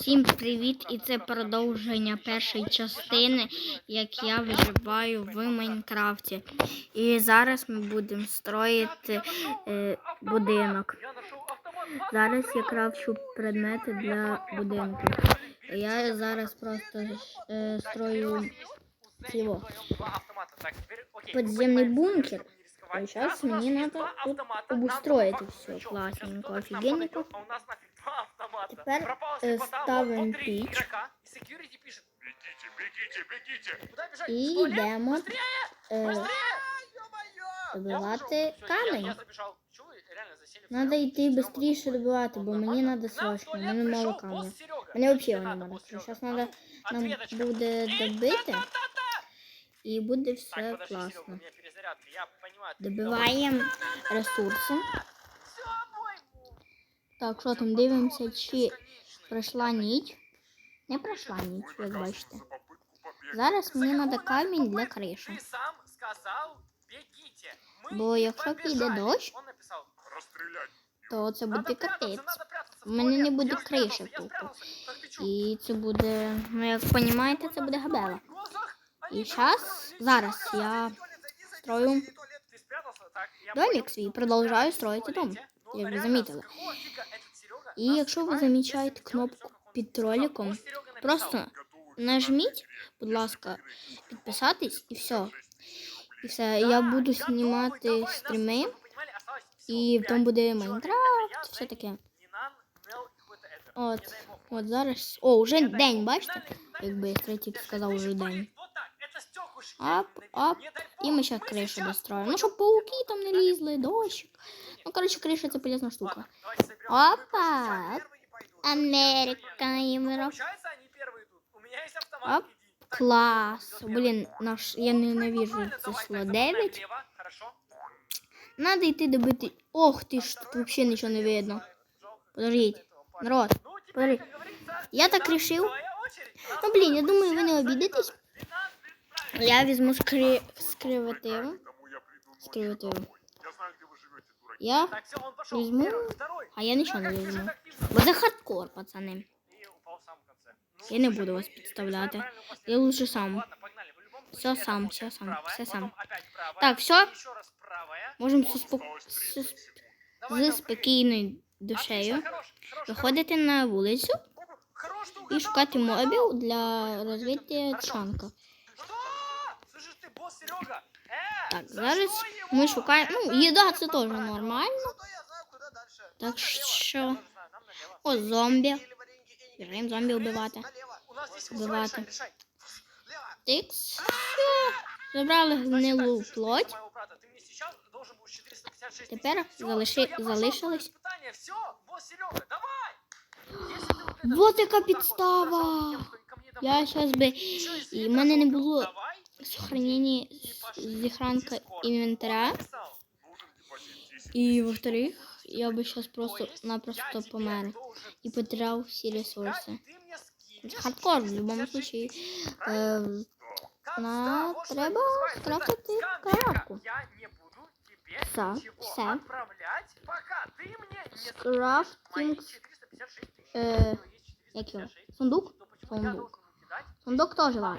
Всім привіт! І це продовження першої частини, як я виживаю в Майнкрафті. І зараз ми будемо строїти е, будинок. Зараз я крафчу предмети для будинку. Я зараз просто е, строю цього подземний бункер. А сейчас мне надо тут обустроить все классненько, офигенненько. Тепер е, ставимо піч. Бегите, бегите, бегите! і йдемо. Е, добивати камінь. Надо йти швидше добивати, бо мені треба мене мало камня. Мені взагалі його немає. Зараз треба нам буде добити. і буде все класно. Добиваємо ресурси. Так, що там дивимося, чи пройшла ніч. Не пройшла ніч, як бачите. Зараз мені треба камінь для криші. Бо якщо піде дощ, то це буде капець. У мене не буде криші тут. І це буде, ну як розумієте, це буде габела. І зараз, зараз я строю домик свій, продовжую строїти дом, як ви замітили. І якщо ви замічаєте кнопку під роликом, просто нажміть, будь ласка, підписатись і все. І все, я буду знімати стріми, і там буде Майнкрафт, все таке. От, от зараз. О, вже день, бачите? Якби третій сказав уже день. Ап, ап. І ми ще кришу достроїмо. Ну, щоб пауки там не лізли, дощик. Ну, коротше, криша це полезна штука. Опа! Америка Європа. Оп. Клас. Блін, наш, я ненавижу число 9. Надо йти добити. Ох ти ж, тут взагалі нічого не видно. Подождіть. Народ, подожди. Я так решив. Ну, блін, я думаю, ви не обідитесь. Я візьму скри... скривативу. Кому я приду ночью? Скривативу. Я знаю, где вы живете, дураки. Я Так, все, он пошел. Возьму, Первый, второй. а я нічого не Как візьму. бежит активно. Бо це хардкор, пацани. И упал в самом конце. Ну, Я не слушай, буду мы вас решаем підставляти. правильную Я последовательность. лучше сам. Ладно, погнали. В любом Всё случае, это сам, получается всё сам, правая, всё сам. потом опять правая, Так, всё. еще раз правая. Можемо Вот зі спок- осталось з- 30 секунд. Давай, зі там, спокійною Отлично, душею хорош, хорош, виходити на вулицю хорош. Хорош, ты і угадал, шукати ты угадал. мобів для розвиття Хорошо. чанка. Что? Слышишь ты, босс Серега? Так, зараз ми шукаємо. Ну, їда це теж нормально. Так що. О, зомбі. Біжимо зомбі вбивати. Вбивати. Тикс. Забрали гнилу плоть. Тепер залиши- давай! Вот яка підстава. Я зараз би. І в мене не було сохранення зіхранка інвентаря. Нужен депозит 10 І во-вторых, я би зараз просто-напросто помер і потеряв всі ресурси. Хардкор в будь-якому случаї. Е, на- треба скрафтити кроватку. Я не буду тебе Все, ничего все. отправлять, пока ты мне не скинешь Скрафтинг. мои 456 тысяч. Е, Ну, есть як його? 456. Сундук? Ну, почему я Сундук. должен кидать? Сундук теж А,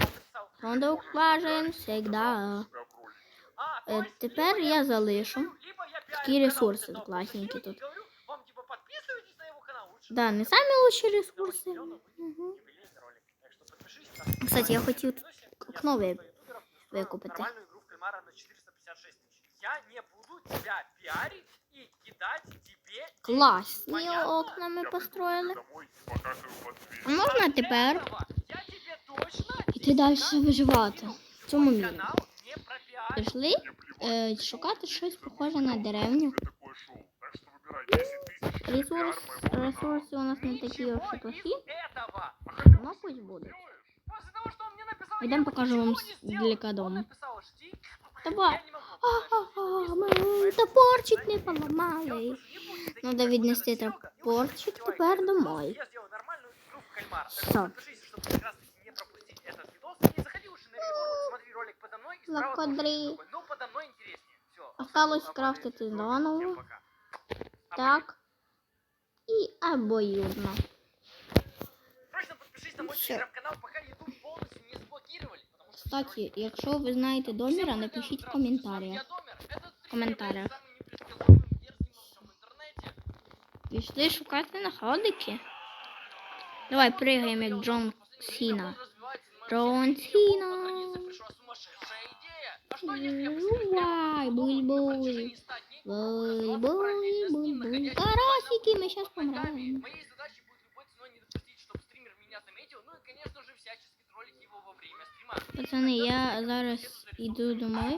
важен. он написал, Сундук важен всегда. себя в роль. А, то Е, есть, тепер либо я залишу. либо я пиарю Такі канал ресурси вот этого класненькі Серёги тут. и говорю, вам типа подписывайтесь на его канал лучше. Да, не самі лучші Миллион ресурси. миллионов Мгм. юбилейный ролик. Так что подпишись там. Кстати, я хотів Я окно ви- ютуберов строю викупити. Нормальную игру в кальмара на 456 тысяч. Я не буду тебя пиарить и кидать тебе Класні Понятно? окна ми Я построїли. приду іти далі виживати в цьому мірі? канал не пропиарю. Пішли Мне плевать. е, шукати щось похоже на деревню. Тебе такое шоу. Так что выбирай 10 тысяч. или Ресурс, пиар моего канала. ресурси у нас не такі Ничего уж і плохі. из этого. Ну пусть будуть. После того, что он мне написал, Идем я ему покажу вам ничего не сделал. издалека Он дом. написал, жди. Давай. Я не могу. Ага, ми топорчик не поламали. Надо віднести топорчик тепер домой. Я Все. Осталось скрафтити заново. Так. І обоюдно. на мой Всё. телеграм-канал, пока YouTube полностью не заблокировали. Потому что Кстати, якщо ви знаєте Доміра, напишіть в коментарях. Я Домер. Этот стример коментарях. является самым непредсказуемым, дерзким во всем интернете. Пішли шукати находики. Давай пригаємо як Джон Сіна. Джон Сіна. Карасики, ми щас помремо. Моей задачей будет любой ценой не допустить, чтобы стример меня заметил, ну и, конечно же, всячески троллить его во время стрима. Пацани, я зараз йду домой.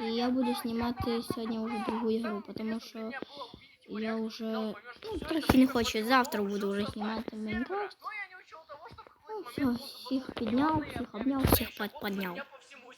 І я буду знімати сьогодні вже другу ігру, тому що я вже ну, трохи не хочу. Завтра буду вже знімати Майнкрафт. Что Ну, все, всіх підняв, всіх обняв, всіх підняв.